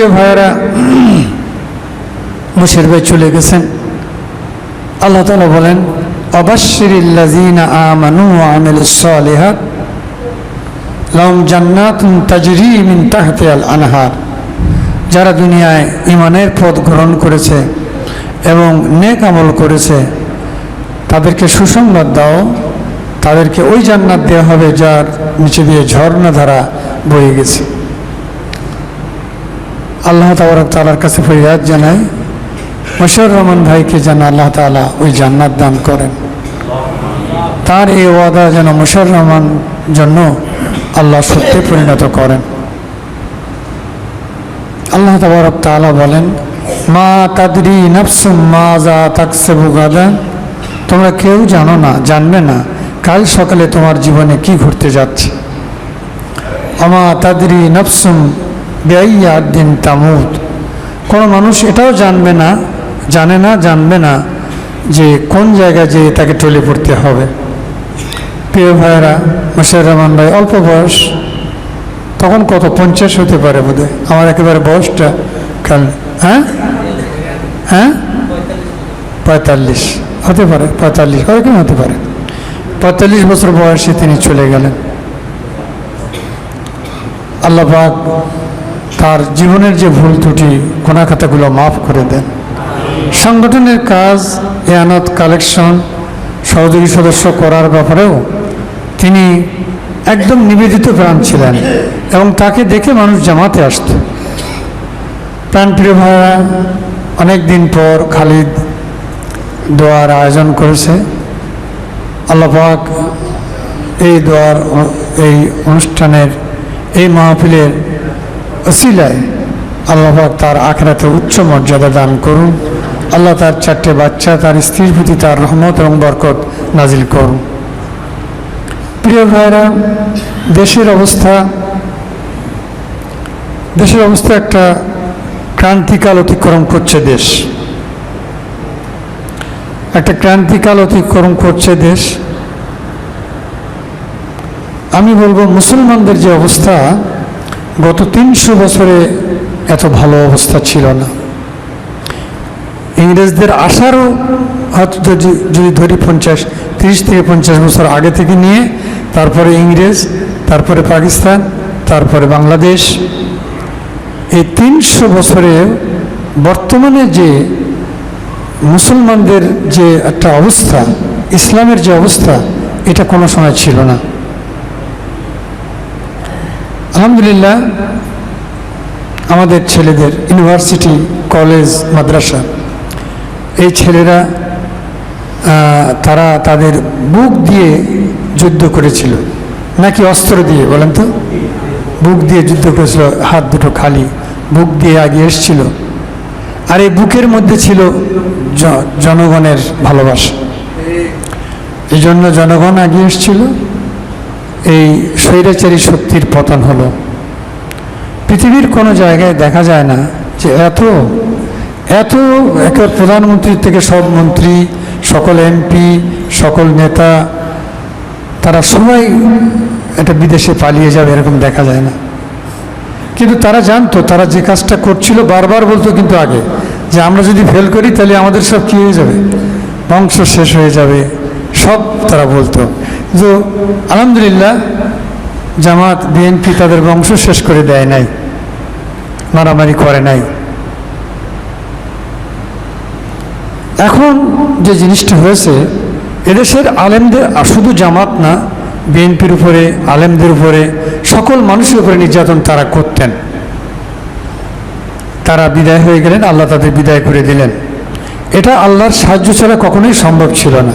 প্রিয় ভাইয়েরা, মুশির ভাই চলে গেছেন। আল্লাহ তালা বলেন আনহার। যারা দুনিয়ায় ইমানের পথ গ্রহণ করেছে এবং নেক আমল করেছে, তাদেরকে সুসংবাদ দাও, তাদেরকে ওই জান্নাত দেওয়া হবে যার নিচে দিয়ে ঝর্ণা ধারা বয়ে গেছে। আল্লাহ তাবরক তালার কাছে ফরিয়াদ জানাই। মশর রহমান ভাইকে যেন আল্লাহ তালা ওই জান্নাত দান করেন। তার এই ওয়াদা যেন মশর রহমান জন্য আল্লাহ সত্যি পরিণত করেন। আল্লাহ তাবরক তালা বলেন, মা কাদরি নফসুম মা যা তাকসেবু গাদা। তোমরা কেউ জানো না, জানবে না, কাল সকালে তোমার জীবনে কি ঘটতে যাচ্ছে। আমা তাদরি নফসুম বেআইয়া দিন তামুদ। কোনো মানুষ এটাও জানবে না, জানে না, জানবে না যে কোন জায়গায় যে তাকে টলে পড়তে হবে। প্রিয় ভাইয়েরা মশার রহমান ভাই, অল্প বয়স, তখন কত? পঞ্চাশ হতে পারে বোধ আমার একেবারে বয়সটা কাল হ্যাঁ? হ্যাঁ? পঁয়তাল্লিশ হতে পারে, পঁয়তাল্লিশ কয়েকদিন হতে পারে। পঁয়তাল্লিশ বছর বয়সে তিনি চলে গেলেন। আল্লাপাক তার জীবনের যে ভুল ত্রুটি কোনাখাতাগুলো মাফ করে দেন। সংগঠনের কাজ, এয়ানত কালেকশন, সহযোগী সদস্য করার ব্যাপারেও তিনি একদম নিবেদিত প্রাণ ছিলেন এবং তাকে দেখে মানুষ জামাতে আসত। প্রাণপ্রিয় ভাইরা অনেক দিন পর খালিদ দোয়ার আয়োজন করেছে। আল্লাপাক এই দোয়ার, এই অনুষ্ঠানের, এই মাহফিলের অসিলায় আল্লাহাক তার আখড়াতে উচ্চ মর্যাদা দান করুন। আল্লাহ তার চারটে বাচ্চা, তার স্ত্রীর প্রতি তার রহমত এবং বরকত নাজিল করুন। প্রিয় ভাইরা দেশের অবস্থা দেশের অবস্থা একটা ক্রান্তিকাল অতিক্রম করছে দেশ। একটা ক্রান্তিকাল অতিক্রম করছে দেশ। আমি বলব মুসলমানদের যে অবস্থা গত তিনশো বছরে এত ভালো অবস্থা ছিল না। ইংরেজদের আসারও হয়তো যদি ধরি পঞ্চাশ তিরিশ থেকে পঞ্চাশ বছর আগে থেকে নিয়ে, তারপরে ইংরেজ, তারপরে পাকিস্তান, তারপরে বাংলাদেশ, এই তিনশো বছরে বর্তমানে যে মুসলমানদের যে একটা অবস্থা, ইসলামের যে অবস্থা, এটা কোনো সময় ছিল না। আলহামদুলিল্লাহ, আমাদের ছেলেদের ইউনিভার্সিটি, কলেজ, মাদ্রাসা, এই ছেলেরা তারা তাদের বুক দিয়ে যুদ্ধ করেছিল। নাকি অস্ত্র দিয়ে, বলেন তো? বুক দিয়ে যুদ্ধ করেছিল, হাত দুটো খালি, বুক দিয়ে আগে এসছিল। আর এই বুকের মধ্যে ছিল জনগণের ভালোবাসা। এই জন্য জনগণ আগে এসছিল। এই স্বৈরাচারী শক্তির পতন হলো। পৃথিবীর কোনো জায়গায় দেখা যায় না যে এত এত একের প্রধানমন্ত্রী থেকে সব মন্ত্রী, সকল এমপি, সকল নেতা, তারা সবাই এটা বিদেশে পালিয়ে যাবে এরকম দেখা যায় না। কিন্তু তারা জানতো, তারা যে কাজটা করছিল, বারবার বলতো কিন্তু আগে যে আমরা যদি ফেল করি, তাহলে আমাদের সব কী হয়ে যাবে? বংশ শেষ হয়ে যাবে, সব তারা বলতো। যে আলহামদুলিল্লাহ জামাত বিএনপি তাদের বংশ শেষ করে দেয় নাই, মারামারি করে নাই। এখন যে জিনিসটা হয়েছে, এদেশের আলেমদের শুধু জামাত না বিএনপির উপরে, আলেমদের উপরে, সকল মানুষের উপরে নির্যাতন তারা করতেন। তারা বিদায় হয়ে গেলেন, আল্লাহ তাদের বিদায় করে দিলেন। এটা আল্লাহর সাহায্য ছাড়া কখনোই সম্ভব ছিল না।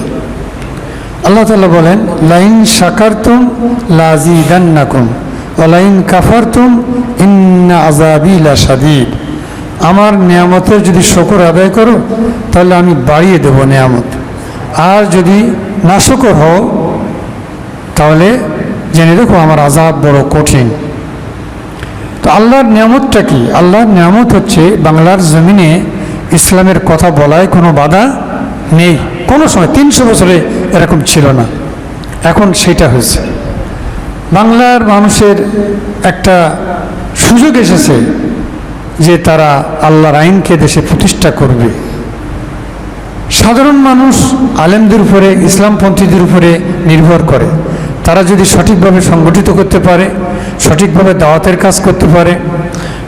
আল্লাহ তালা বলেন, লাইন সাকারতুম লাজিদান্নাকুম ওলাইন কাফারতুম ইন্না আজাবিলা সাদিদ আমার নিয়ামতের যদি শকর আদায় করো, তাহলে আমি বাড়িয়ে দেব নিয়ামত। আর যদি না শকর হও, তাহলে জেনে দেখো আমার আজাব বড় কঠিন। তো আল্লাহর নিয়ামতটা কি? আল্লাহর নিয়ামত হচ্ছে বাংলার জমিনে ইসলামের কথা বলায় কোনো বাধা নেই। কোনো সময় তিনশো বছরে এরকম ছিল না। এখন সেটা হয়েছে। বাংলার মানুষের একটা সুযোগ এসেছে যে তারা আল্লাহর আইনকে দেশে প্রতিষ্ঠা করবে। সাধারণ মানুষ আলেমদের উপরে, ইসলামপন্থীদের উপরে নির্ভর করে। তারা যদি সঠিকভাবে সংগঠিত করতে পারে, সঠিকভাবে দাওয়াতের কাজ করতে পারে,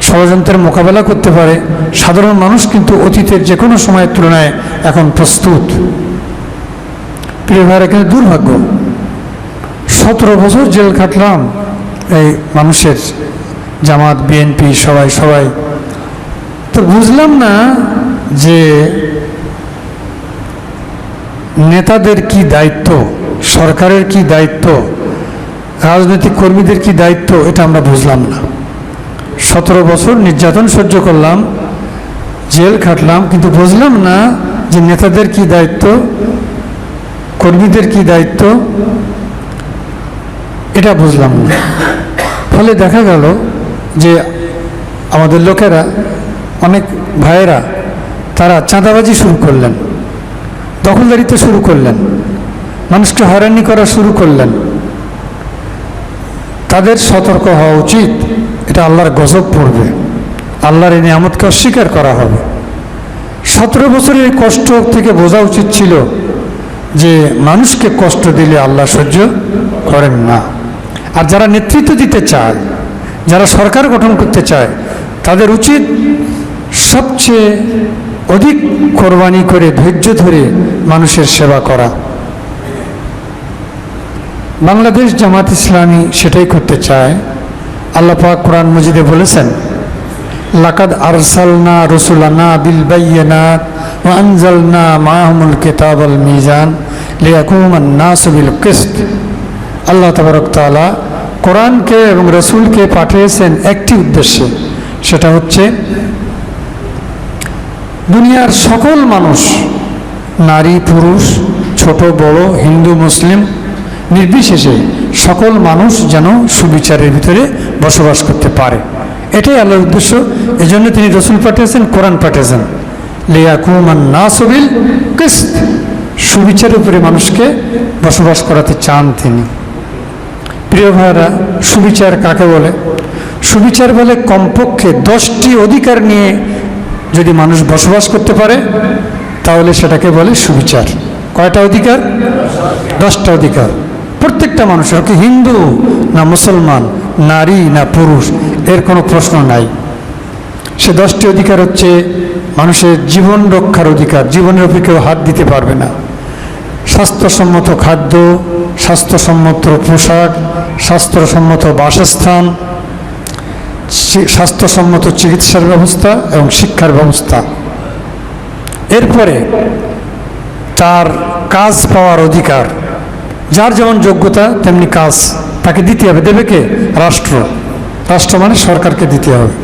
ষড়যন্ত্রের মোকাবেলা করতে পারে, সাধারণ মানুষ কিন্তু অতীতের যে কোনো সময়ের তুলনায় এখন প্রস্তুত। প্রিয় ভাইরা কিন্তু দুর্ভাগ্য। সতেরো বছর জেল খাটলাম এই মানুষের, জামাত, বিএনপি, সবাই সবাই। তো বুঝলাম না যে নেতাদের কি দায়িত্ব, সরকারের কি দায়িত্ব, রাজনৈতিক কর্মীদের কি দায়িত্ব, এটা আমরা বুঝলাম না। সতেরো বছর নির্যাতন সহ্য করলাম, জেল খাটলাম, কিন্তু বুঝলাম না যে নেতাদের কি দায়িত্ব কর্মীদের কি দায়িত্ব? এটা বুঝলাম না। ফলে দেখা গেল যে আমাদের লোকেরা, অনেক ভাইয়েরা, তারা চাঁদাবাজি শুরু করলেন, দখলদারিতে শুরু করলেন, মানুষকে হয়রানি করা শুরু করলেন। তাদের সতর্ক হওয়া উচিত, এটা আল্লাহর গজব পড়বে, আল্লাহর এই নিয়ামতকে অস্বীকার করা হবে। সতেরো বছরের কষ্ট থেকে বোঝা উচিত ছিল যে মানুষকে কষ্ট দিলে আল্লাহ সহ্য করেন না। আর যারা নেতৃত্ব দিতে চায়, যারা সরকার গঠন করতে চায়, তাদের উচিত সবচেয়ে অধিক কোরবানি করে ধৈর্য ধরে মানুষের সেবা করা। বাংলাদেশ জামাত ইসলামী সেটাই করতে চায়। আল্লাহ পাক কোরআন মজিদে বলেছেন, লাকাদ আরসালনা রসুলানা বিল বাইয়িনাত আনজালনা মাআহুমুল কিতাবাল মিজান। লিয়াকুমান নাসু বিল কিসত আল্লাহ তাবারক তাআলা কোরআনকে এবং রসুলকে পাঠিয়েছেন একটি উদ্দেশ্যে। সেটা হচ্ছে দুনিয়ার সকল মানুষ, নারী, পুরুষ, ছোট, বড়, হিন্দু, মুসলিম, নির্বিশেষে সকল মানুষ যেন সুবিচারের ভিতরে বসবাস করতে পারে। এটাই আল্লাহর উদ্দেশ্য। এজন্য তিনি রসুল পাঠিয়েছেন, কোরআন পাঠিয়েছেন। লিয়াকুমান নাসবিল কিস্ত। সুবিচারের উপরে মানুষকে বসবাস করাতে চান তিনি। প্রিয় ভাইরা সুবিচার কাকে বলে? সুবিচার বলে কমপক্ষে দশটি অধিকার নিয়ে যদি মানুষ বসবাস করতে পারে, তাহলে সেটাকে বলে সুবিচার। কয়টা অধিকার? দশটা অধিকার। প্রত্যেকটা মানুষের কি হিন্দু না মুসলমান, নারী না পুরুষ, এর কোনো প্রশ্ন নাই। সে দশটি অধিকার হচ্ছে মানুষের জীবন রক্ষার অধিকার। জীবনের উপরে কেউ হাত দিতে পারবে না। স্বাস্থ্যসম্মত খাদ্য, স্বাস্থ্যসম্মত পোশাক, স্বাস্থ্যসম্মত বাসস্থান স্বাস্থ্যসম্মত চিকিৎসার ব্যবস্থা এবং শিক্ষার ব্যবস্থা। এরপরে তার কাজ পাওয়ার অধিকার। যার যেমন যোগ্যতা, তেমনি কাজ তাকে দিতে হবে। দেবে কে? রাষ্ট্র। রাষ্ট্র মানে সরকারকে দিতে হবে।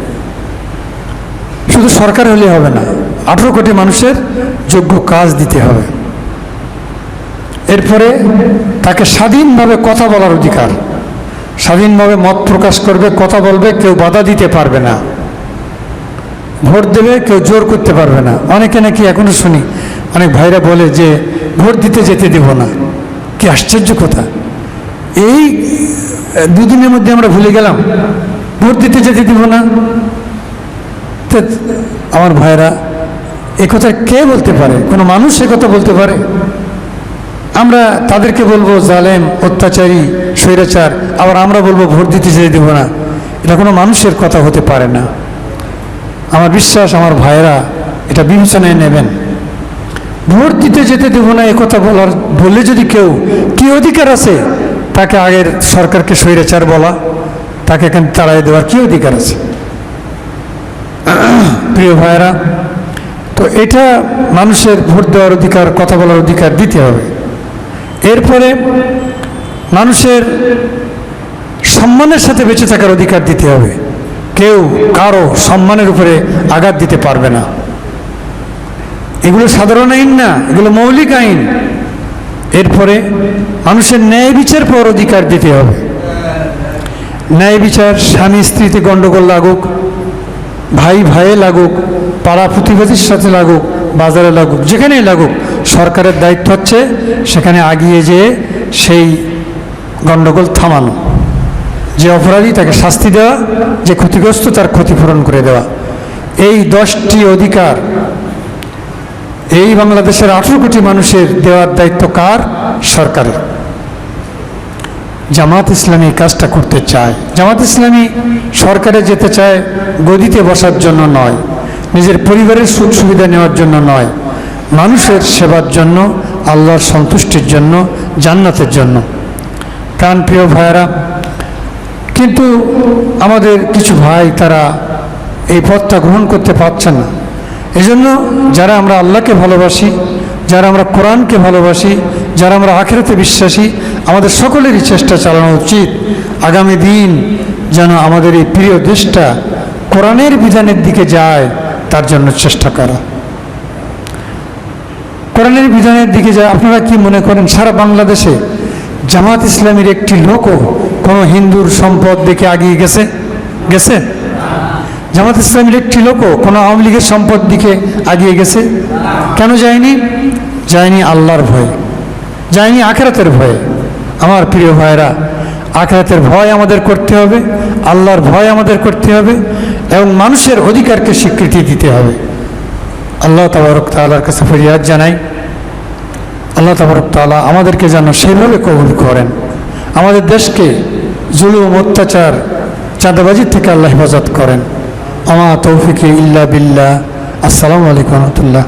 শুধু সরকার হলে হবে না, আঠেরো কোটি মানুষের যোগ্য কাজ দিতে হবে। এরপরে তাকে স্বাধীনভাবে কথা বলার অধিকার। স্বাধীনভাবে মত প্রকাশ করবে, কথা বলবে, কেউ বাধা দিতে পারবে না। ভোট দেবে, কেউ জোর করতে পারবে না। অনেকে নাকি এখনও শুনি, অনেক ভাইরা বলে যে, ভোট দিতে যেতে দেব না। কি আশ্চর্য কথা। এই দুদিনের মধ্যে আমরা ভুলে গেলাম। ভোট দিতে যেতে দেব না। তো, আমার ভাইরা, এ কথা কে বলতে পারে? কোনো মানুষ এ কথা বলতে পারে? আমরা তাদেরকে বলব জালেম, অত্যাচারী, স্বৈরাচার, আবার আমরা বলব ভোট দিতে যেতে দেবো না। এটা কোনো মানুষের কথা হতে পারে না। আমার বিশ্বাস, আমার ভাইয়েরা এটা বিবেচনায় নেবেন। ভোট দিতে যেতে দেবো না, এ কথা বলার, বললে যদি কেউ কি অধিকার আছে, তাকে আগের সরকারকে স্বৈরাচার বলা, তাকে এখানে তাড়াই দেওয়ার কি অধিকার আছে? প্রিয় ভাইয়েরা, তো এটা মানুষের ভোট দেওয়ার অধিকার, কথা বলার অধিকার দিতে হবে। এরপরে মানুষের সম্মানের সাথে বেঁচে থাকার অধিকার দিতে হবে। কেউ কারও সম্মানের উপরে আঘাত দিতে পারবে না। এগুলো সাধারণ আইন না, এগুলো মৌলিক আইন। এরপরে মানুষের ন্যায় বিচার পর অধিকার দিতে হবে। ন্যায় বিচার, স্বামী, স্ত্রীতে গণ্ডগোল লাগুক ভাই ভাইয়ে লাগুক পাড়া প্রতিবেশীর সাথে লাগুক বাজারে লাগুক, যেখানেই লাগুক, সরকারের দায়িত্ব হচ্ছে সেখানে আগিয়ে যেয়ে সেই গণ্ডগোল থামানো। যে অপরাধী তাকে শাস্তি দেওয়া, যে ক্ষতিগ্রস্ত তার ক্ষতিপূরণ করে দেওয়া। এই দশটি অধিকার, এই বাংলাদেশের আঠেরো কোটি মানুষের দেওয়ার দায়িত্ব কার? সরকারের। জামাত ইসলামী কাজটা করতে চায়। জামাত ইসলামী সরকারে যেতে চায়, গদিতে বসার জন্য নয়। নিজের পরিবারের সুখ সুবিধা নেওয়ার জন্য নয়, মানুষের সেবার জন্য, আল্লাহর সন্তুষ্টির জন্য, জান্নাতের জন্য। প্রাণ প্রিয় ভাইয়েরা, কিন্তু আমাদের কিছু ভাই তারা এই পথটা গ্রহণ করতে পারছেন না। এজন্য যারা আমরা আল্লাহকে ভালোবাসি, যারা আমরা কোরআনকে ভালোবাসি, যারা আমরা আখেরাতে বিশ্বাসী, আমাদের সকলেরই চেষ্টা চালানো উচিত। আগামী দিন যেন আমাদের এই প্রিয় দেশটা কোরআনের বিধানের দিকে যায় তার জন্য চেষ্টা করা। কোরআনের বিধানের দিকে যায়, আপনারা কি মনে করেন সারা বাংলাদেশে জামাত ইসলামের একটি লোকও কোনো হিন্দুর সম্পদ দেখে আগিয়ে গেছে? গেছে? জামাত ইসলামের একটি লোকও কোনো আওয়ামী লীগের সম্পদ দিকে আগিয়ে গেছে? কেন যায়নি? যায়নি আল্লাহর ভয়ে। যায়নি আখেরাতের ভয়ে। আমার প্রিয় ভাইয়েরা আখেরাতের ভয় আমাদের করতে হবে, আল্লাহর ভয় আমাদের করতে হবে এবং মানুষের অধিকারকে স্বীকৃতি দিতে হবে। আল্লাহ তাবারক তাআলার কাছে ফরিয়াদ জানাই। আল্লাহ তাবারক তাআলা আমাদেরকে যেন সেইভাবে কবুল করেন। আমাদের দেশকে জুলুম, অত্যাচার, চাঁদাবাজির থেকে আল্লাহ হেফাজত করেন। আমা তৌফিকে ইল্লা বিল্লাহ। আসসালামু আলাইকুম রহমতুল্লাহ।